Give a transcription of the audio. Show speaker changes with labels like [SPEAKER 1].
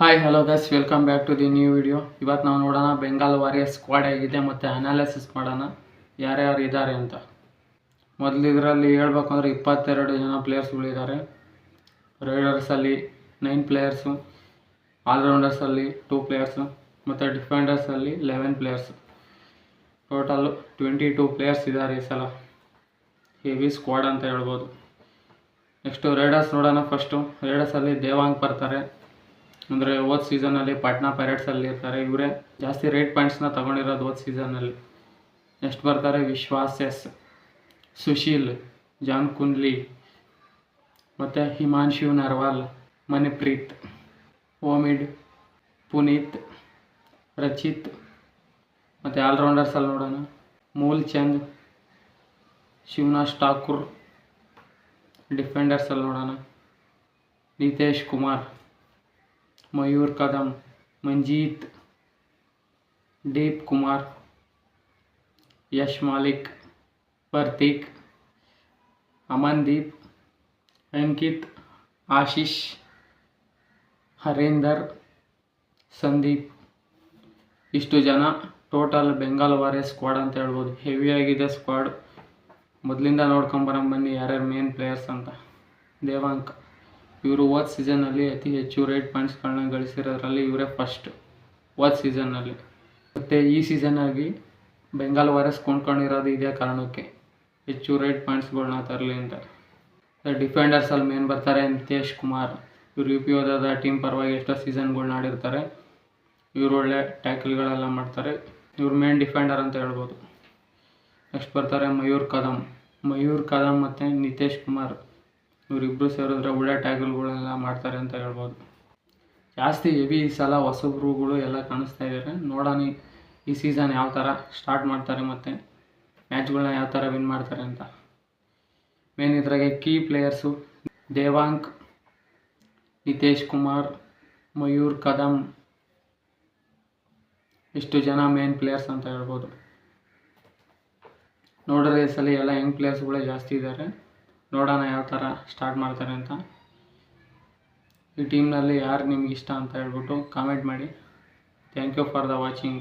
[SPEAKER 1] Hi hello guys welcome back to the new video ಇವತ್ತು ನಾವು ನೋಡೋಣ ಬೆಂಗಾಲ್ ವಾರಿಯರ್ಸ್ ಸ್ಕ್ವಾಡ್ ಹೇಗಿದೆ ಮತ್ತು ಅನಾಲಿಸಿಸ್ ಮಾಡೋಣ. ಯಾರ್ಯಾರು ಇದ್ದಾರೆ ಅಂತ. ಮೊದಲು ಇದರಲ್ಲಿ ಹೇಳ್ಬೇಕು ಅಂದರೆ ಇಪ್ಪತ್ತೆರಡು ಜನ ಪ್ಲೇಯರ್ಸ್ಗಳಿದ್ದಾರೆ ರೈಡರ್ಸಲ್ಲಿ ನೈನ್ ಪ್ಲೇಯರ್ಸು ಆಲ್ರೌಂಡರ್ಸಲ್ಲಿ ಟೂ ಪ್ಲೇಯರ್ಸು ಮತ್ತು ಡಿಫೆಂಡರ್ಸಲ್ಲಿ eleven players total twenty two players ಇದ್ದಾರೆ ಈ ಸಲ. ಹೆವಿ ಸ್ಕ್ವಾಡ್ ಅಂತ ಹೇಳ್ಬೋದು. ನೆಕ್ಸ್ಟು ರೈಡರ್ಸ್ ನೋಡೋಣ ಫಸ್ಟು ರೈಡರ್ಸಲ್ಲಿ ದೇವಾಂಗ್ ಬರ್ತಾರೆ. ಅಂದರೆ ಹೋದ ಸೀಸನಲ್ಲಿ ಪಾಟ್ನಾ ಪೈರೇಟ್ಸಲ್ಲಿ ಇರ್ತಾರೆ, ಇವರೇ ಜಾಸ್ತಿ ರೇಟ್ ಪಾಯಿಂಟ್ಸ್ನ ತಗೊಂಡಿರೋದು ಹೋದ ಸೀಸನಲ್ಲಿ ನೆಕ್ಸ್ಟ್ ಬರ್ತಾರೆ? ವಿಶ್ವಾಸ್, ಎಸ್, ಸುಶೀಲ್, ಜಾನ್ ಕುಂಡ್ಲಿ ಮತ್ತು ಹಿಮಾಂಶು ನರ್ವಾಲ್ ಮಣಿಪ್ರೀತ್ ಓಮಿಡ್, ಪುನೀತ್, ರಚಿತ್, ಮತ್ತು ಆಲ್ರೌಂಡರ್ಸಲ್ಲಿ ನೋಡೋಣ. ಮೂಲ್ ಚಂದ್, ಶಿವನಾಶ್ ಠಾಕೂರ್ ಡಿಫೆಂಡರ್ಸಲ್ಲಿ ನೋಡೋಣ. ನಿತೇಶ್ ಕುಮಾರ್. ಮಯೂರ್ ಕದಮ್ ಮಂಜೀತ್ ದೀಪ್ ಕುಮಾರ್ ಯಶ್ ಮಾಲಿಕ್ ಪ್ರತೀಕ್ ಅಮನ್ದೀಪ್ ಅಂಕಿತ್ ಆಶೀಶ್ ಹರೇಂದರ್ ಸಂದೀಪ್ ಇಷ್ಟು ಜನ ಟೋಟಲ್ ಬೆಂಗಾಲ್ ವಾರಿಯರ್ಸ್ ಸ್ಕ್ವಾಡ್ ಅಂತ ಹೇಳ್ಬೋದು. ಹೆವಿ ಆಗಿದೆ ಸ್ಕ್ವಾಡ್ ಮೊದಲಿಂದ ನೋಡ್ಕೊಂಬರಂಬನ್ನಿ ಯಾರ್ಯಾರು ಮೇನ್ ಪ್ಲೇಯರ್ಸ್ ಅಂತ. ದೇವಾಂಕ್. ಇವರು ಹೋದ ಸೀಸನಲ್ಲಿ ಅತಿ ಹೆಚ್ಚು ರೇಟ್ ಪಾಯಿಂಟ್ಸ್ಗಳನ್ನ ಗಳಿಸಿರೋದ್ರಲ್ಲಿ ಇವರೇ ಫಸ್ಟ್ ಓದ್ ಸೀಸನ್ನಲ್ಲಿ ಮತ್ತು ಈ ಸೀಸನ್ನಾಗಿ ಬೆಂಗಾಲ್ ವಾರಿಯರ್ಸ್ ಕೊಂಡ್ಕೊಂಡಿರೋದು ಇದೇ ಕಾರಣಕ್ಕೆ ಹೆಚ್ಚು ರೇಟ್ ಪಾಯಿಂಟ್ಸ್ಗಳನ್ನ ತರಲಿ ಅಂತ. ಡಿಫೆಂಡರ್ಸಲ್ಲಿ ಮೇನ್ ಬರ್ತಾರೆ ನಿತೇಶ್ ಕುಮಾರ್. ಇವರು ಯು ಪಿ ಓದಾದ ಟೀಮ್ ಪರವಾಗಿ ಎಷ್ಟೋ ಸೀಸನ್ಗಳ್ನ ಆಡಿರ್ತಾರೆ. ಇವರು ಒಳ್ಳೆ ಟ್ಯಾಕಲ್ಗಳೆಲ್ಲ ಮಾಡ್ತಾರೆ. ಇವರು ಮೇನ್ ಡಿಫೆಂಡರ್ ಅಂತ ಹೇಳ್ಬೋದು. ನೆಕ್ಸ್ಟ್ ಬರ್ತಾರೆ ಮಯೂರ್ ಕದಮ್ ಮಯೂರ್ ಕದಮ್ ಮತ್ತು ನಿತೇಶ್ ಕುಮಾರ್. ಇವರಿಬ್ಬರು ಸೇರಿದ್ರೆ ಒಳ್ಳೆ ಟ್ಯಾಗಲ್ಗಳೆಲ್ಲ ಮಾಡ್ತಾರೆ ಅಂತ ಹೇಳ್ಬೋದು. ಜಾಸ್ತಿ ಹೆವಿ ಈ ಸಲ ಹೊಸಬ್ರುಗಳು ಎಲ್ಲ ಕಾಣಿಸ್ತಾ ಇದ್ದಾರೆ ನೋಡೋಣ ಈ- ಸೀಸನ್ ಯಾವ ಥರ ಸ್ಟಾರ್ಟ್ ಮಾಡ್ತಾರೆ ಮತ್ತು ಮ್ಯಾಚ್ಗಳನ್ನ ಯಾವ ಥರ ವಿನ್ ಮಾಡ್ತಾರೆ ಅಂತ. ಮೇನ್ ಇದ್ರಾಗೆ ಕೀ ಪ್ಲೇಯರ್ಸು ದೇವಾಂಕ್, ನಿತೇಶ್ ಕುಮಾರ್, ಮಯೂರ್ ಕದಮ್ ಇಷ್ಟು ಜನ ಮೇನ್ ಪ್ಲೇಯರ್ಸ್ ಅಂತ ಹೇಳ್ಬೋದು. ನೋಡ್ರಿ ಈ ಸಲ ಎಲ್ಲ ಯಂಗ್ ಪ್ಲೇಯರ್ಸ್ಗಳೇ ಜಾಸ್ತಿ ಇದ್ದಾರೆ ನೋಡೋಣ ಯಾವ ಥರ ಸ್ಟಾರ್ಟ್ ಮಾಡ್ತಾರೆ ಅಂತ. ಈ ಟೀಮ್ನಲ್ಲಿ ಯಾರು ನಿಮ್ಗೆ ಇಷ್ಟ ಅಂತ ಹೇಳ್ಬಿಟ್ಟು ಕಾಮೆಂಟ್ ಮಾಡಿ. Thank you for the watching